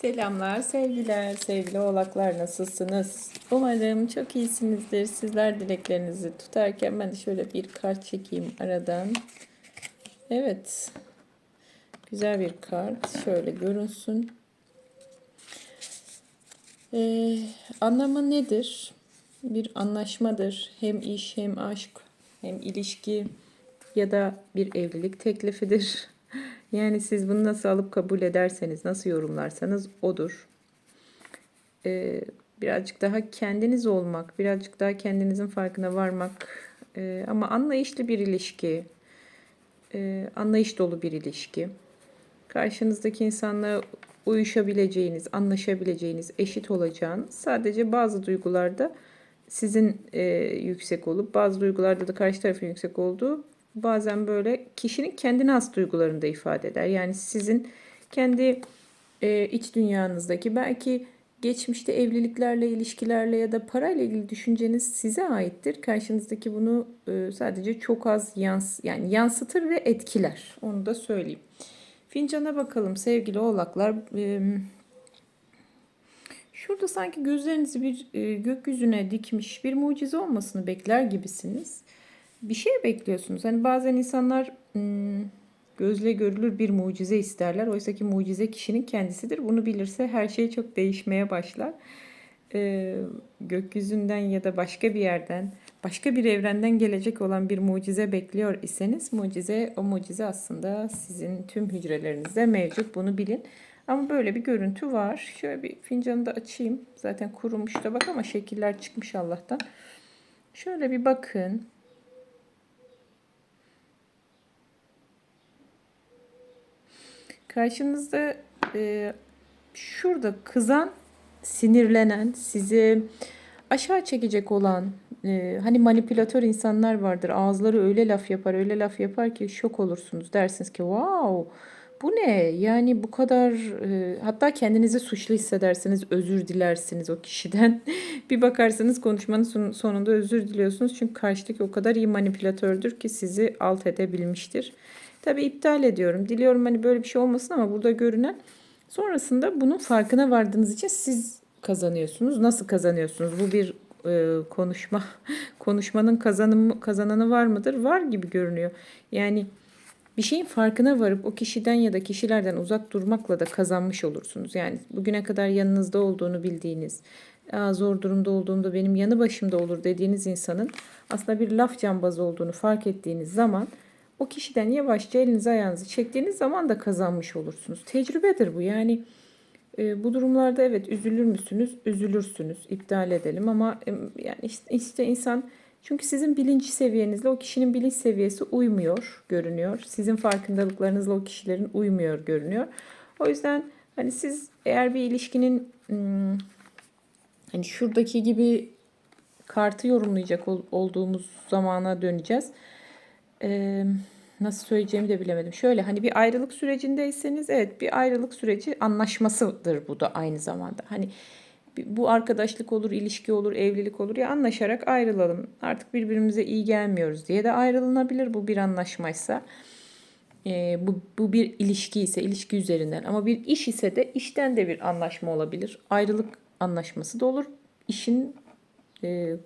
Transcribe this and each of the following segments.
Selamlar, sevgiler, sevgili oğlaklar nasılsınız? Umarım çok iyisinizdir. Sizler dileklerinizi tutarken ben de şöyle bir kart çekeyim aradan. Evet, güzel bir kart. Şöyle görünsün. Ee, anlamı nedir? Bir anlaşmadır. Hem iş hem aşk hem ilişki ya da bir evlilik teklifidir. Yani siz bunu nasıl alıp kabul ederseniz, nasıl yorumlarsanız odur. Ee, birazcık daha kendiniz olmak, birazcık daha kendinizin farkına varmak ee, ama anlayışlı bir ilişki, ee, anlayış dolu bir ilişki. Karşınızdaki insanla uyuşabileceğiniz, anlaşabileceğiniz, eşit olacağınız sadece bazı duygularda sizin e, yüksek olup bazı duygularda da karşı tarafın yüksek olduğu bazen böyle kişinin kendine has duygularını da ifade eder. Yani sizin kendi e, iç dünyanızdaki belki geçmişte evliliklerle, ilişkilerle ya da parayla ilgili düşünceniz size aittir. Karşınızdaki bunu e, sadece çok az yans yani yansıtır ve etkiler. Onu da söyleyeyim. Fincana bakalım sevgili oğlaklar. E, şurada sanki gözlerinizi bir e, gökyüzüne dikmiş bir mucize olmasını bekler gibisiniz bir şey bekliyorsunuz. Hani bazen insanlar gözle görülür bir mucize isterler. Oysa ki mucize kişinin kendisidir. Bunu bilirse her şey çok değişmeye başlar. Ee, gökyüzünden ya da başka bir yerden, başka bir evrenden gelecek olan bir mucize bekliyor iseniz mucize o mucize aslında sizin tüm hücrelerinizde mevcut. Bunu bilin. Ama böyle bir görüntü var. Şöyle bir fincanı da açayım. Zaten kurumuş da bak ama şekiller çıkmış Allah'tan. Şöyle bir bakın. Karşınızda e, şurada kızan, sinirlenen, sizi aşağı çekecek olan e, hani manipülatör insanlar vardır. Ağızları öyle laf yapar, öyle laf yapar ki şok olursunuz. Dersiniz ki wow bu ne? Yani bu kadar e, hatta kendinizi suçlu hissedersiniz, özür dilersiniz o kişiden. bir bakarsanız konuşmanın sonunda özür diliyorsunuz. Çünkü karşıdaki o kadar iyi manipülatördür ki sizi alt edebilmiştir. Tabii iptal ediyorum. Diliyorum hani böyle bir şey olmasın ama burada görünen sonrasında bunun farkına vardığınız için siz kazanıyorsunuz. Nasıl kazanıyorsunuz? Bu bir e, konuşma. Konuşmanın kazanımı, kazananı var mıdır? Var gibi görünüyor. Yani bir şeyin farkına varıp o kişiden ya da kişilerden uzak durmakla da kazanmış olursunuz. Yani bugüne kadar yanınızda olduğunu bildiğiniz, zor durumda olduğumda benim yanı başımda olur dediğiniz insanın aslında bir laf cambazı olduğunu fark ettiğiniz zaman o kişiden yavaşça elinizi ayağınızı çektiğiniz zaman da kazanmış olursunuz. Tecrübedir bu. Yani e, bu durumlarda evet üzülür müsünüz? Üzülürsünüz. İptal edelim ama e, yani işte, işte insan çünkü sizin bilinç seviyenizle o kişinin bilinç seviyesi uymuyor görünüyor. Sizin farkındalıklarınızla o kişilerin uymuyor görünüyor. O yüzden hani siz eğer bir ilişkinin hmm, hani şuradaki gibi kartı yorumlayacak ol, olduğumuz zamana döneceğiz e, nasıl söyleyeceğimi de bilemedim. Şöyle hani bir ayrılık sürecindeyseniz evet bir ayrılık süreci anlaşmasıdır bu da aynı zamanda. Hani bu arkadaşlık olur, ilişki olur, evlilik olur ya anlaşarak ayrılalım. Artık birbirimize iyi gelmiyoruz diye de ayrılınabilir bu bir anlaşmaysa. E, bu, bu bir ilişki ise ilişki üzerinden ama bir iş ise de işten de bir anlaşma olabilir. Ayrılık anlaşması da olur. İşin e,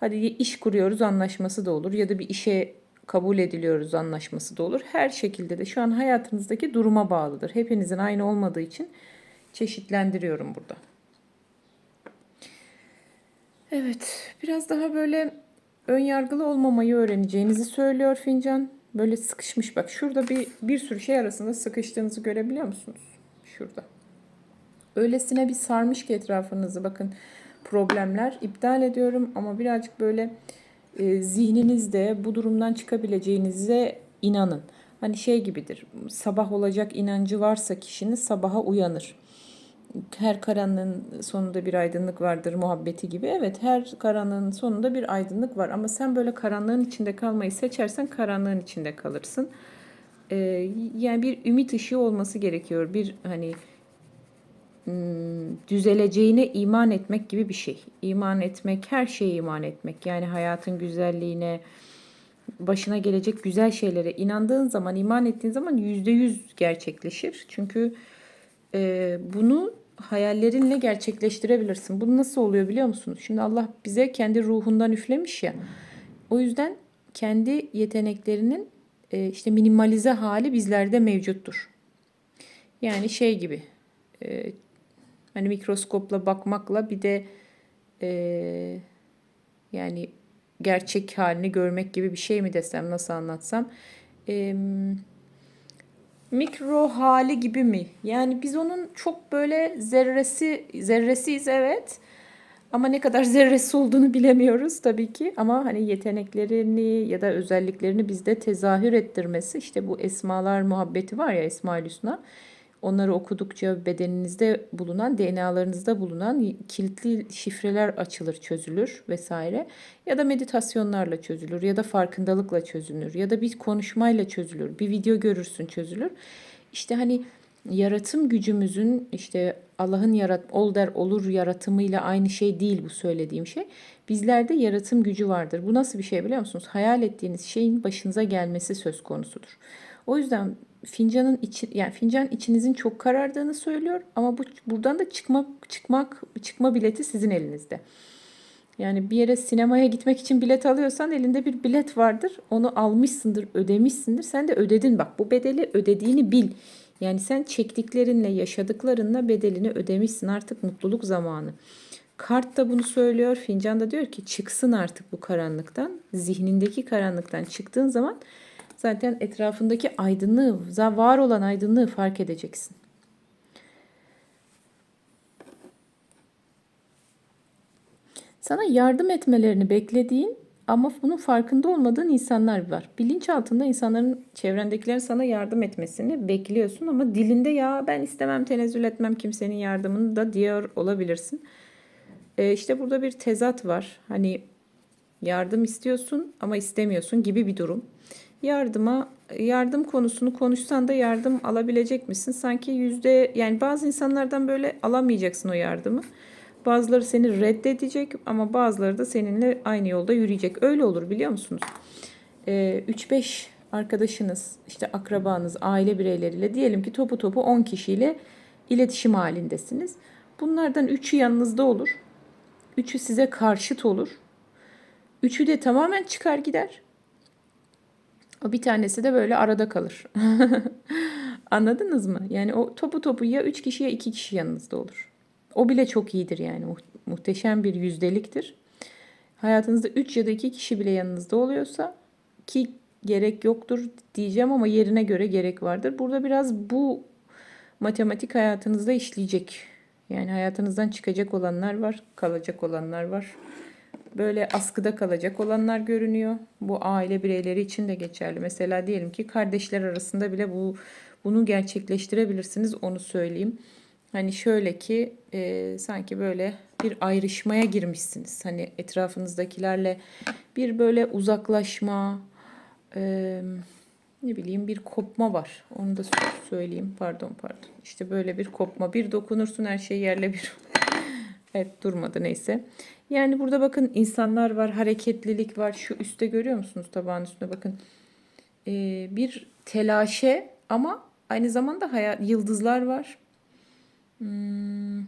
hadi iş kuruyoruz anlaşması da olur ya da bir işe kabul ediliyoruz anlaşması da olur. Her şekilde de şu an hayatınızdaki duruma bağlıdır. Hepinizin aynı olmadığı için çeşitlendiriyorum burada. Evet, biraz daha böyle ön yargılı olmamayı öğreneceğinizi söylüyor fincan. Böyle sıkışmış bak şurada bir bir sürü şey arasında sıkıştığınızı görebiliyor musunuz? Şurada. Öylesine bir sarmış ki etrafınızı bakın problemler iptal ediyorum ama birazcık böyle e, zihninizde bu durumdan çıkabileceğinize inanın. Hani şey gibidir. Sabah olacak inancı varsa kişinin sabaha uyanır. Her karanlığın sonunda bir aydınlık vardır muhabbeti gibi. Evet her karanlığın sonunda bir aydınlık var. Ama sen böyle karanlığın içinde kalmayı seçersen karanlığın içinde kalırsın. Ee, yani bir ümit ışığı olması gerekiyor. Bir hani düzeleceğine iman etmek gibi bir şey. İman etmek, her şeye iman etmek. Yani hayatın güzelliğine, başına gelecek güzel şeylere inandığın zaman, iman ettiğin zaman yüzde yüz gerçekleşir. Çünkü e, bunu hayallerinle gerçekleştirebilirsin. Bu nasıl oluyor biliyor musunuz? Şimdi Allah bize kendi ruhundan üflemiş ya. O yüzden kendi yeteneklerinin e, işte minimalize hali bizlerde mevcuttur. Yani şey gibi e, hani mikroskopla bakmakla bir de e, yani gerçek halini görmek gibi bir şey mi desem nasıl anlatsam e, mikro hali gibi mi? Yani biz onun çok böyle zerresi zerresiyiz evet. Ama ne kadar zerresi olduğunu bilemiyoruz tabii ki. Ama hani yeteneklerini ya da özelliklerini bizde tezahür ettirmesi işte bu esmalar muhabbeti var ya Esma-ül Hüsna. Onları okudukça bedeninizde bulunan, DNA'larınızda bulunan kilitli şifreler açılır, çözülür vesaire. Ya da meditasyonlarla çözülür ya da farkındalıkla çözülür ya da bir konuşmayla çözülür. Bir video görürsün çözülür. İşte hani yaratım gücümüzün işte Allah'ın yarat ol der olur yaratımıyla aynı şey değil bu söylediğim şey. Bizlerde yaratım gücü vardır. Bu nasıl bir şey biliyor musunuz? Hayal ettiğiniz şeyin başınıza gelmesi söz konusudur. O yüzden fincanın içi yani fincan içinizin çok karardığını söylüyor ama bu buradan da çıkmak çıkmak çıkma bileti sizin elinizde. Yani bir yere sinemaya gitmek için bilet alıyorsan elinde bir bilet vardır. Onu almışsındır, ödemişsindir. Sen de ödedin bak. Bu bedeli ödediğini bil. Yani sen çektiklerinle, yaşadıklarınla bedelini ödemişsin. Artık mutluluk zamanı. Kart da bunu söylüyor. Fincan da diyor ki çıksın artık bu karanlıktan. Zihnindeki karanlıktan çıktığın zaman zaten etrafındaki aydınlığı, var olan aydınlığı fark edeceksin. Sana yardım etmelerini beklediğin ama bunun farkında olmadığın insanlar var. Bilinç altında insanların çevrendekilerin sana yardım etmesini bekliyorsun ama dilinde ya ben istemem tenezzül etmem kimsenin yardımını da diyor olabilirsin. Ee, işte burada bir tezat var. Hani yardım istiyorsun ama istemiyorsun gibi bir durum. Yardıma yardım konusunu konuşsan da yardım alabilecek misin? Sanki yüzde yani bazı insanlardan böyle alamayacaksın o yardımı. Bazıları seni reddedecek ama bazıları da seninle aynı yolda yürüyecek. Öyle olur biliyor musunuz? Ee, 3-5 arkadaşınız, işte akrabanız, aile bireyleriyle diyelim ki topu topu 10 kişiyle iletişim halindesiniz. Bunlardan 3'ü yanınızda olur. 3'ü size karşıt olur. Üçü de tamamen çıkar gider. Bir tanesi de böyle arada kalır. Anladınız mı? Yani o topu topu ya 3 kişi ya 2 kişi yanınızda olur. O bile çok iyidir yani. Muhteşem bir yüzdeliktir. Hayatınızda 3 ya da 2 kişi bile yanınızda oluyorsa ki gerek yoktur diyeceğim ama yerine göre gerek vardır. Burada biraz bu matematik hayatınızda işleyecek. Yani hayatınızdan çıkacak olanlar var, kalacak olanlar var. Böyle askıda kalacak olanlar görünüyor. Bu aile bireyleri için de geçerli. Mesela diyelim ki kardeşler arasında bile bu bunu gerçekleştirebilirsiniz onu söyleyeyim. Hani şöyle ki e, sanki böyle bir ayrışmaya girmişsiniz. Hani etrafınızdakilerle bir böyle uzaklaşma, e, ne bileyim bir kopma var. Onu da söyleyeyim. Pardon pardon. İşte böyle bir kopma. Bir dokunursun her şey yerle bir. evet durmadı neyse. Yani burada bakın insanlar var, hareketlilik var. Şu üstte görüyor musunuz tabağın üstünde bakın. E, bir telaşe ama aynı zamanda hayat, yıldızlar var. Hmm.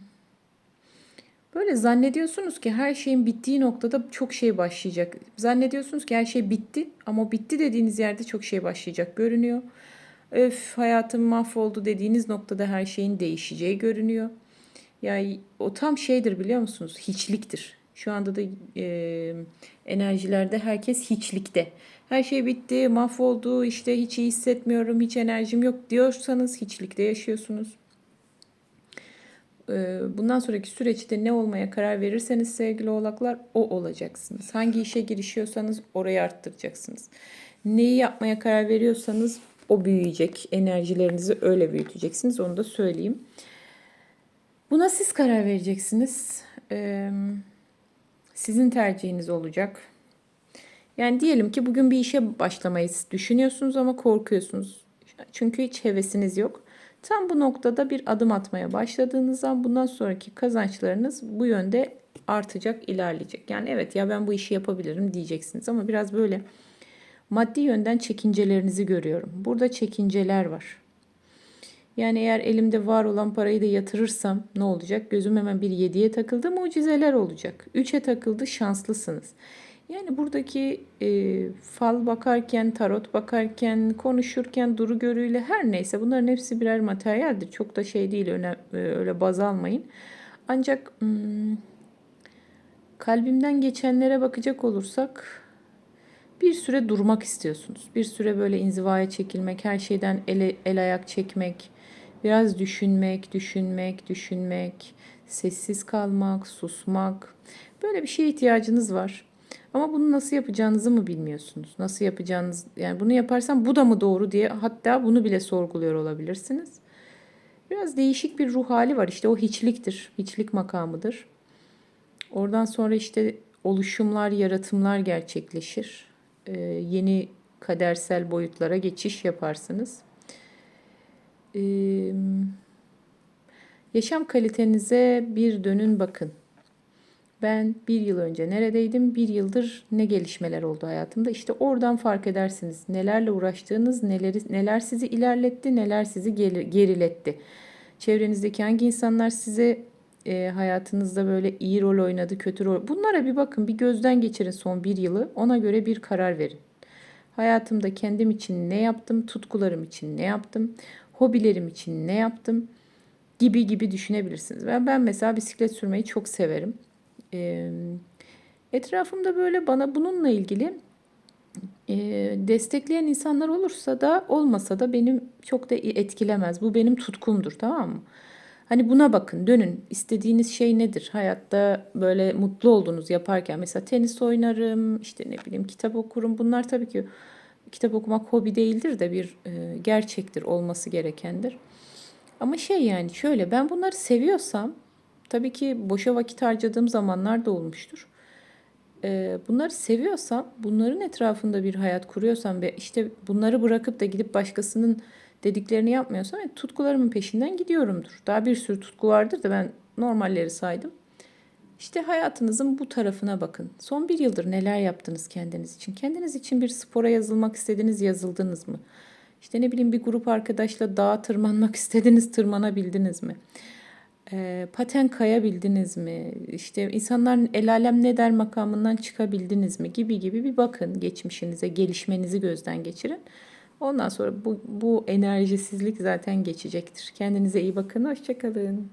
Böyle zannediyorsunuz ki her şeyin bittiği noktada çok şey başlayacak. Zannediyorsunuz ki her şey bitti ama bitti dediğiniz yerde çok şey başlayacak görünüyor. Öf hayatım mahvoldu dediğiniz noktada her şeyin değişeceği görünüyor. Yani o tam şeydir biliyor musunuz? Hiçliktir. Şu anda da e, enerjilerde herkes hiçlikte. Her şey bitti, mahvoldu, işte hiç iyi hissetmiyorum, hiç enerjim yok diyorsanız hiçlikte yaşıyorsunuz. Ee, bundan sonraki süreçte ne olmaya karar verirseniz sevgili oğlaklar o olacaksınız. Hangi işe girişiyorsanız orayı arttıracaksınız. Neyi yapmaya karar veriyorsanız o büyüyecek. Enerjilerinizi öyle büyüteceksiniz. Onu da söyleyeyim. Buna siz karar vereceksiniz. Ee, sizin tercihiniz olacak. Yani diyelim ki bugün bir işe başlamayı düşünüyorsunuz ama korkuyorsunuz. Çünkü hiç hevesiniz yok. Tam bu noktada bir adım atmaya başladığınızda bundan sonraki kazançlarınız bu yönde artacak, ilerleyecek. Yani evet ya ben bu işi yapabilirim diyeceksiniz ama biraz böyle maddi yönden çekincelerinizi görüyorum. Burada çekinceler var. Yani eğer elimde var olan parayı da yatırırsam ne olacak? Gözüm hemen bir 7'ye takıldı mucizeler olacak. 3'e takıldı şanslısınız. Yani buradaki e, fal bakarken, tarot bakarken, konuşurken, duru görüyle her neyse bunların hepsi birer materyaldir. Çok da şey değil öyle, öyle baz almayın. Ancak hmm, kalbimden geçenlere bakacak olursak bir süre durmak istiyorsunuz. Bir süre böyle inzivaya çekilmek, her şeyden el, el ayak çekmek, biraz düşünmek, düşünmek, düşünmek, sessiz kalmak, susmak. Böyle bir şeye ihtiyacınız var. Ama bunu nasıl yapacağınızı mı bilmiyorsunuz? Nasıl yapacağınız yani bunu yaparsam bu da mı doğru diye hatta bunu bile sorguluyor olabilirsiniz. Biraz değişik bir ruh hali var. İşte o hiçliktir. Hiçlik makamıdır. Oradan sonra işte oluşumlar, yaratımlar gerçekleşir. Ee, yeni kadersel boyutlara geçiş yaparsınız. Yaşam kalitenize bir dönün bakın. Ben bir yıl önce neredeydim? Bir yıldır ne gelişmeler oldu hayatımda? İşte oradan fark edersiniz. Nelerle uğraştığınız, neleri, neler sizi ilerletti, neler sizi geriletti. Çevrenizdeki hangi insanlar size e, hayatınızda böyle iyi rol oynadı, kötü rol. Bunlara bir bakın, bir gözden geçirin son bir yılı. Ona göre bir karar verin. Hayatımda kendim için ne yaptım, tutkularım için ne yaptım, hobilerim için ne yaptım gibi gibi düşünebilirsiniz. Ben, ben mesela bisiklet sürmeyi çok severim. Etrafımda böyle bana bununla ilgili destekleyen insanlar olursa da olmasa da benim çok da etkilemez. Bu benim tutkumdur tamam mı? Hani buna bakın, dönün. İstediğiniz şey nedir? Hayatta böyle mutlu olduğunuz yaparken mesela tenis oynarım, işte ne bileyim kitap okurum. Bunlar tabii ki kitap okumak hobi değildir de bir e, gerçektir, olması gerekendir. Ama şey yani şöyle ben bunları seviyorsam tabii ki boşa vakit harcadığım zamanlar da olmuştur. E, bunları seviyorsam, bunların etrafında bir hayat kuruyorsam ve işte bunları bırakıp da gidip başkasının dediklerini yapmıyorsam evet, tutkularımın peşinden gidiyorumdur. Daha bir sürü tutku vardır da ben normalleri saydım. İşte hayatınızın bu tarafına bakın. Son bir yıldır neler yaptınız kendiniz için? Kendiniz için bir spora yazılmak istediniz, yazıldınız mı? İşte ne bileyim bir grup arkadaşla dağa tırmanmak istediniz, tırmanabildiniz mi? E, paten kayabildiniz mi? İşte insanların el alem ne der makamından çıkabildiniz mi? Gibi gibi bir bakın geçmişinize, gelişmenizi gözden geçirin. Ondan sonra bu, bu enerjisizlik zaten geçecektir. Kendinize iyi bakın, hoşçakalın.